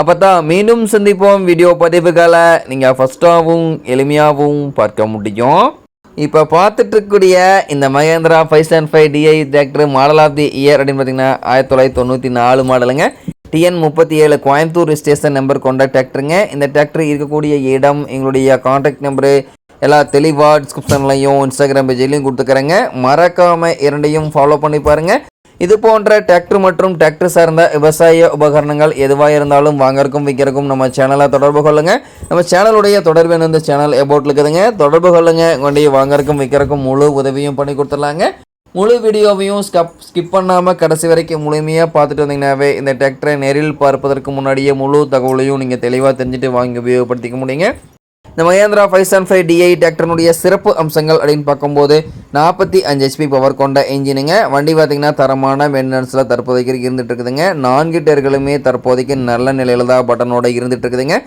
அப்போ தான் மீண்டும் சந்திப்போம் வீடியோ பதிவுகளை. நீங்கள் ஃபஸ்ட்டாகவும் எளிமையாகவும் பார்க்க முடியும். இப்போ பார்த்துட்டு இந்த Mahindra five seven five DI tractor model of the year அப்படின்னு பார்த்தீங்கன்னா ஆயிரத்தி தொள்ளாயிரத்தி தொண்ணூற்றி நாலு மாடலுங்க. டிஎன் முப்பத்தி ஏழு கோயம்புத்தூர் ஸ்டேஷன் நம்பர் கொண்ட டிராக்டருங்க இந்த டிராக்டர் இருக்கக்கூடிய இடம் எங்களுடைய காண்டாக்ட் நம்பரு எல்லா தெளிவாக டிஸ்கிரிப்ஷன்லையும் இன்ஸ்டாகிராம் பேஜ்லையும் கொடுத்துக்கிறேங்க. மறக்காமல் இரண்டையும் ஃபாலோ பண்ணி பாருங்கள் இது போன்ற டிராக்டர் மற்றும் டிராக்டர் சார்ந்த விவசாய உபகரணங்கள் எதுவாக இருந்தாலும் வாங்கறக்கும் விற்கிறக்கும் நம்ம சேனலை தொடர்பு கொள்ளுங்கள் நம்ம சேனலுடைய தொடர்பு இந்த சேனல் எபோட்டில் இருக்குதுங்க. தொடர்பு கொள்ளுங்கள் உங்களுடைய வாங்கறக்கும் விற்கிறக்கும் முழு உதவியும் பண்ணி கொடுத்துடலாங்க. முழு வீடியோவையும் ஸ்கப் ஸ்கிப் பண்ணாமல் கடைசி வரைக்கும் முழுமையாக பார்த்துட்டு வந்தீங்கன்னாவே இந்த டிராக்டரை நேரில் பார்ப்பதற்கு முன்னாடியே முழு தகவலையும் நீங்கள் தெளிவாக தெரிஞ்சுட்டு வாங்கி உபயோகப்படுத்திக்க முடியுங்க. இந்த Mahindra five seven five DI டிராக்டர்னுடைய சிறப்பு அம்சங்கள் அப்படின்னு பார்க்கும்போது நாற்பத்தி அஞ்சு ஹெச்பி பவர் கொண்ட இன்ஜினுங்க வண்டி பார்த்திங்கன்னா தரமான மெயின்டெனன்ஸில் தற்போதைக்கு இருந்துட்டு இருக்குதுங்க. நான்கு டேர்களுமே தற்போதைக்கு நல்ல நிலையில் தான் பட்டனோட இருந்துகிட்டு இருக்குதுங்க.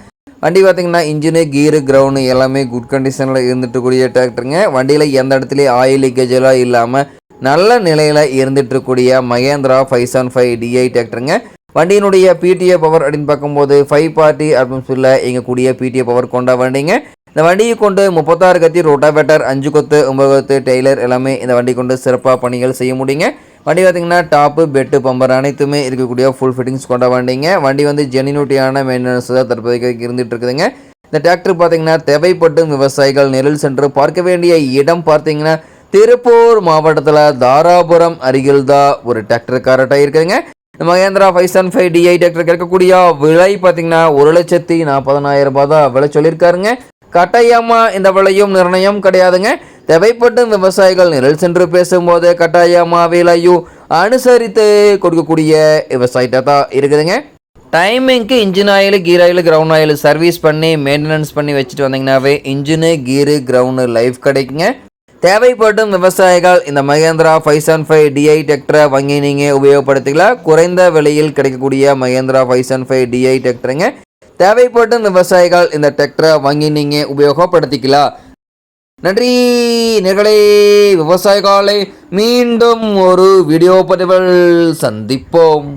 வண்டி பார்த்திங்கன்னா இன்ஜினு கீரு கிரவுண்டு எல்லாமே குட் கண்டிஷனில் இருந்துட்டு கூடிய டிராக்டருங்க வண்டியில் எந்த இடத்துலையும் ஆயில் லீக்கேஜெல்லாம் இல்லாமல் நல்ல நிலையில் இருந்துட்டு இருக்கக்கூடிய Mahindra five seven five DI டிராக்டருங்க வண்டியினுடைய பிடிஏ பவர் அப்படின்னு பார்க்கும்போது ஃபைவ் பார்ட்டி அட்மாஸ்பியரில் இயங்கக்கூடிய பிடிஏ பவர் கொண்ட வண்டிங்க. இந்த வண்டியை கொண்டு முப்பத்தாறு கத்தி ரோட்டாவேட்டர் அஞ்சு கொத்து ஒன்பது கொத்து டெய்லர் எல்லாமே இந்த வண்டி கொண்டு சிறப்பாக பணிகள் செய்ய முடியுங்க. வண்டி பார்த்திங்கன்னா டாப்பு பெட்டு பம்பர் அனைத்துமே இருக்கக்கூடிய ஃபுல் ஃபிட்டிங்ஸ் கொண்ட வண்டிங்க. வண்டி வந்து ஜெனினூட்டியான மெயின்டெனன்ஸ் தான் தற்போதைக்கு இருந்துட்டு இருக்குதுங்க. இந்த டிராக்டர் பார்த்தீங்கன்னா தேவைப்பட்டும் விவசாயிகள் நெரில் சென்று பார்க்க வேண்டிய இடம் பார்த்தீங்கன்னா திருப்பூர் மாவட்டத்தில் தாராபுரம் அருகில் தான் ஒரு டிராக்டர் காரட்டாக இருக்குதுங்க. Mahindra five seven five DI tractor கிடைக்கக்கூடிய விலை பார்த்தீங்கன்னா ஒரு லட்சத்தி நாற்பதனாயிரம் ரூபாய் தான் விலை சொல்லியிருக்காருங்க. கட்டாயமாக இந்த விலையும் நிர்ணயம் கிடையாதுங்க. தேவைப்படும் விவசாயிகள் நிரல் சென்று பேசும்போது கட்டாயமா விலையும் அனுசரித்து கொடுக்கக்கூடிய விவசாயிட்ட தான் இருக்குதுங்க. டைமிங்க்கு engine oil gear oil crown oil service பண்ணி மெயின்டெனன்ஸ் பண்ணி வச்சுட்டு வந்தீங்கன்னாவே இன்ஜினு கீரு கிரவுண்டு லைஃப் கிடைக்குங்க. தேவைப்படும் விவசாயிகள் இந்த Mahindra five seven five DI டெக்டரை வாங்கி நீங்கள் உபயோகப்படுத்திக்கலாம் குறைந்த விலையில் கிடைக்கக்கூடிய Mahindra five seven five DI டெக்டருங்க தேவைப்படும் விவசாயிகள் இந்த டெக்டரை வாங்கி நீங்கள் உபயோகப்படுத்திக்கலாம் நன்றி நேர்களே விவசாயிகளை மீண்டும் ஒரு வீடியோ பதிவில் சந்திப்போம்.